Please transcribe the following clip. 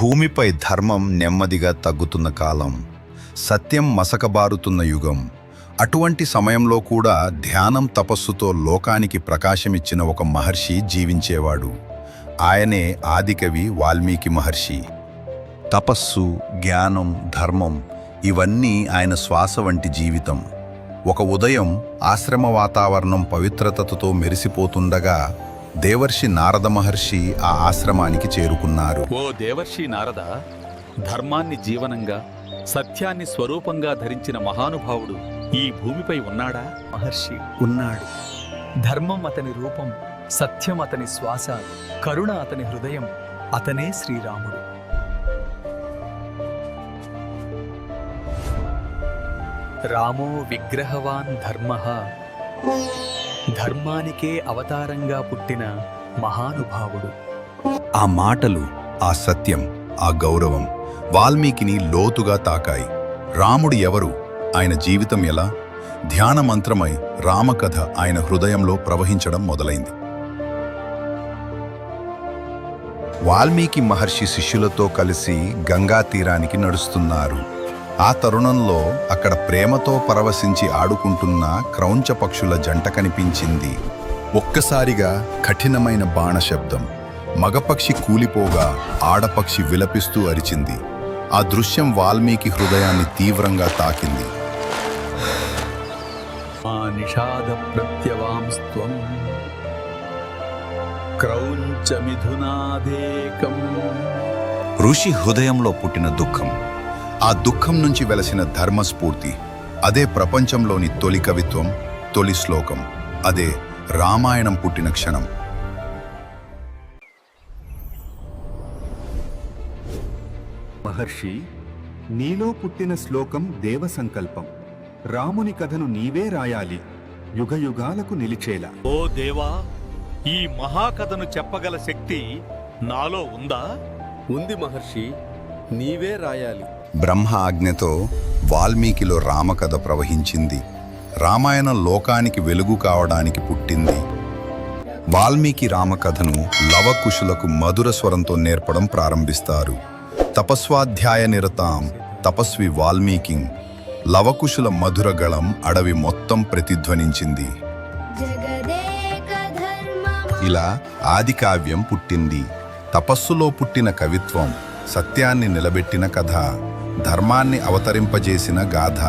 భూమిపై ధర్మం నెమ్మదిగా తగ్గుతున్న కాలం సత్యం మసకబారుతున్న యుగం. అటువంటి సమయంలో కూడా ధ్యానం తపస్సుతో లోకానికి ప్రకాశమిచ్చిన ఒక మహర్షి జీవించేవాడు. ఆయనే ఆదికవి వాల్మీకి మహర్షి. తపస్సు జ్ఞానం ధర్మం ఇవన్నీ ఆయన శ్వాస వంటి జీవితం. ఒక ఉదయం ఆశ్రమ వాతావరణం పవిత్రతతో మెరిసిపోతుండగా దేవర్షి నారద మహర్షి ఆ ఆశ్రమానికి చేరుకున్నారు. ఓ దేవర్షి నారద ధర్మాన్ని జీవనంగా సత్యాన్ని స్వరూపంగా ధరించిన మహానుభావుడు ఈ భూమిపై ఉన్నాడా? మహర్షి ఉన్నాడు. ధర్మం అతని రూపం సత్యం అతని శ్వాస కరుణ అతని హృదయం అతనే శ్రీరాముడు. రామో విగ్రహవాన్ ధర్మ. ధర్మానికే అవతారంగా పుట్టిన మహానుభావుడు. ఆ మాటలు ఆ సత్యం ఆ గౌరవం వాల్మీకిని లోతుగా తాకాయి. రాముడు ఎవరు? ఆయన జీవితం ఎలా? ధ్యాన మంత్రమై రామకథ ఆయన హృదయంలో ప్రవహించడం మొదలైంది. వాల్మీకి మహర్షి శిష్యులతో కలిసి గంగా తీరానికి నడుస్తున్నారు. ఆ తరుణంలో అక్కడ ప్రేమతో పరవశించి ఆడుకుంటున్న క్రౌంచ పక్షుల జంట కనిపించింది. ఒక్కసారిగా కఠినమైన బాణ శబ్దం మగపక్షి కూలిపోగా ఆడపక్షి విలపిస్తూ అరిచింది. ఆ దృశ్యం వాల్మీకి హృదయాన్ని తీవ్రంగా తాకింది. మా నిషాద ప్రత్యవాంస్త్వం. క్రౌంచ మిథునాదేకం. ఋషి హృదయంలో పుట్టిన దుఃఖం. ఆ దుఃఖం నుంచి వెలసిన ధర్మస్ఫూర్తి అదే ప్రపంచంలోని తొలి కవిత్వం తొలి శ్లోకం అదే రామాయణం పుట్టిన క్షణం. మహర్షి నీలో పుట్టిన శ్లోకం దేవ సంకల్పం రాముని కథను నీవే రాయాలి. యుగయుగాలకు నిలిచేలా. ఓ దేవా ఈ మహాకథను చెప్పగల శక్తి నాలో ఉందా? ఉంది మహర్షి నీవే రాయాలి. బ్రహ్మ ఆజ్ఞతో వాల్మీకిలో రామకథ ప్రవహించింది. రామాయణం లోకానికి వెలుగు కావడానికి పుట్టింది. వాల్మీకి రామకథను లవకుశులకు మధుర స్వరంతో నేర్పడం ప్రారంభిస్తారు. తపస్వాధ్యాయ నిరతాం తపస్వి వాల్మీకి లవకుశుల మధుర గళం అడవి మొత్తం ప్రతిధ్వనించింది. ఇలా ఆది కావ్యం పుట్టింది. తపస్సులో పుట్టిన కవిత్వం సత్యాన్ని నిలబెట్టిన కథ. ధర్మాన్ని అవతరింపజేసిన గాథ.